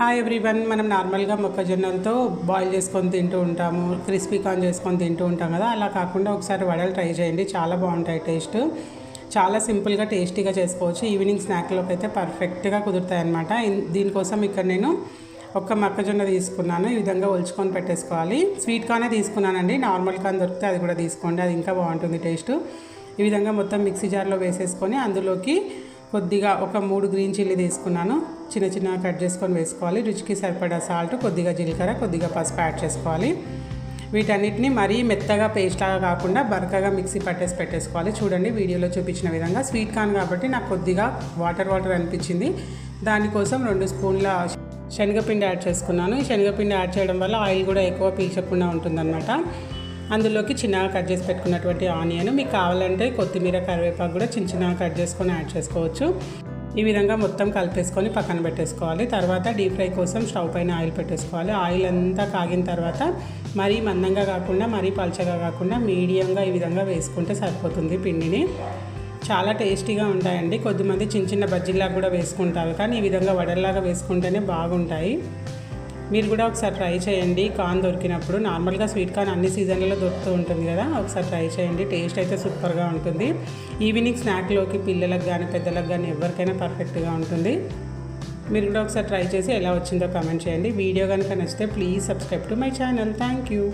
Hi everyone మనం నార్మల్గా మొక్కజొన్నలతో boil చేసుకొని తింటూ ఉంటాము క్రిస్పీ కార్న్ చేసుకొని తింటూ ఉంటాం కదా. అలా కాకుండా ఒకసారి వడలు ట్రై చేయండి చాలా బాగుంటాయి టేస్ట్ చాలా సింపుల్గా టేస్టీగా చేసుకోవచ్చు. ఈవినింగ్ స్నాక్లోకి అయితే పర్ఫెక్ట్గా కుదురుతాయి అనమాట దీనికోసం ఇక్కడ నేను ఒక్క మొక్కజొన్న తీసుకున్నాను. ఈ విధంగా ఒలుచుకొని పెట్టేసుకోవాలి. స్వీట్ కార్నే తీసుకున్నానండి. నార్మల్ కార్న్ దొరికితే అది కూడా తీసుకోండి. అది ఇంకా బాగుంటుంది టేస్ట్ ఈ విధంగా మొత్తం మిక్సీ జార్లో వేసేసుకొని అందులోకి కొద్దిగా ఒక మూడు గ్రీన్ చిల్లీ తీసుకున్నాను. చిన్న చిన్నగా కట్ చేసుకొని వేసుకోవాలి. రుచికి సరిపడా సాల్ట్ కొద్దిగా జీలకర్ర కొద్దిగా పసుపు యాడ్ చేసుకోవాలి. వీటన్నిటిని మరీ మెత్తగా పేస్ట్లాగా కాకుండా బరకగా మిక్సీ పట్టేసి పెట్టేసుకోవాలి. చూడండి వీడియోలో చూపించిన విధంగా స్వీట్ కార్న్ కాబట్టి నాకు కొద్దిగా వాటర్ వాటర్ అనిపించింది. దానికోసం రెండు స్పూన్ల శనగపిండి యాడ్ చేసుకున్నాను. ఈ శనగపిండి యాడ్ చేయడం వల్ల ఆయిల్ కూడా ఎక్కువ పీల్చకుండా ఉంటుందన్నమాట. అందులోకి చిన్నగా కట్ చేసి పెట్టుకున్నటువంటి ఆనియన్ మీకు కావాలంటే కొత్తిమీర కరివేపాకు కూడా చిన్న చిన్నగా కట్ చేసుకొని యాడ్ చేసుకోవచ్చు. ఈ విధంగా మొత్తం కలిపేసుకొని పక్కన పెట్టేసుకోవాలి. తర్వాత డీప్ ఫ్రై కోసం స్టవ్ పైన ఆయిల్ పెట్టేసుకోవాలి. ఆయిల్ అంతా కాగిన తర్వాత మరీ మందంగా కాకుండా మరీ పల్చగా కాకుండా మీడియంగా ఈ విధంగా వేసుకుంటే సరిపోతుంది పిండిని. చాలా టేస్టీగా ఉంటాయండి. కొద్దిమంది చిన్న చిన్న బజ్జీలాగా కూడా వేసుకుంటారు. కానీ ఈ విధంగా వడల్లాగా వేసుకుంటేనే బాగుంటాయి. మీరు కూడా ఒకసారి ట్రై చేయండి. కార్న్ దొరికినప్పుడు నార్మల్గా స్వీట్ కార్న్ అన్ని సీజన్లలో దొరుకుతూ ఉంటుంది కదా ఒకసారి ట్రై చేయండి. టేస్ట్ అయితే సూపర్గా ఉంటుంది. ఈవినింగ్ స్నాక్లోకి పిల్లలకు కానీ పెద్దలకు కానీ ఎవరికైనా పర్ఫెక్ట్గా ఉంటుంది. మీరు కూడా ఒకసారి ట్రై చేసి ఎలా వచ్చిందో కమెంట్ చేయండి. వీడియో కనుక నచ్చితే please subscribe to my channel. Thank you.